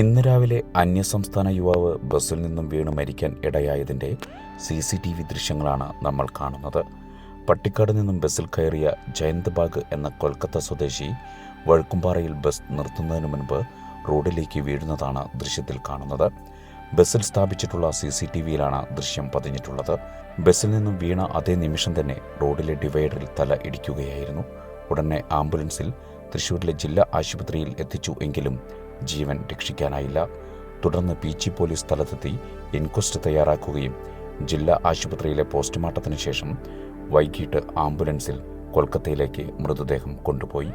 ഇന്ന് രാവിലെ അന്യസംസ്ഥാന യുവാവ് ബസ്സിൽ നിന്നും വീണ് മരിക്കാൻ ഇടയായതിന്റെ സി സി ടി വി ദൃശ്യങ്ങളാണ് നമ്മൾ കാണുന്നത്. പട്ടിക്കാട് നിന്നും ബസ്സിൽ കയറിയ ജയന്ത് ബാഗ് എന്ന കൊൽക്കത്ത സ്വദേശി വഴുക്കുംപാറയിൽ ബസ് നിർത്തുന്നതിന് മുൻപ് റോഡിലേക്ക് വീഴുന്നതാണ് ദൃശ്യത്തിൽ കാണുന്നത്. ബസ്സിൽ സ്ഥാപിച്ചിട്ടുള്ള സി സി ടി വിയിലാണ് ദൃശ്യം പതിഞ്ഞിട്ടുള്ളത്. ബസ്സിൽ നിന്നും വീണ അതേ നിമിഷം തന്നെ റോഡിലെ ഡിവൈഡറിൽ തല ഇടിക്കുകയായിരുന്നു. ഉടനെ ആംബുലൻസിൽ തൃശൂരിലെ ജില്ലാ ആശുപത്രിയിൽ എത്തിച്ചു എങ്കിലും ജീവൻ രക്ഷിക്കാനായില്ല. തുടർന്ന് പീച്ചി പോലീസ് സ്ഥലത്തെത്തി ഇൻക്വസ്റ്റ് തയ്യാറാക്കുകയും ജില്ലാ ആശുപത്രിയിലെ പോസ്റ്റ്മോർട്ടത്തിന് ശേഷം വൈകിട്ട് ആംബുലൻസിൽ കൊൽക്കത്തയിലേക്ക് മൃതദേഹം കൊണ്ടുപോയി.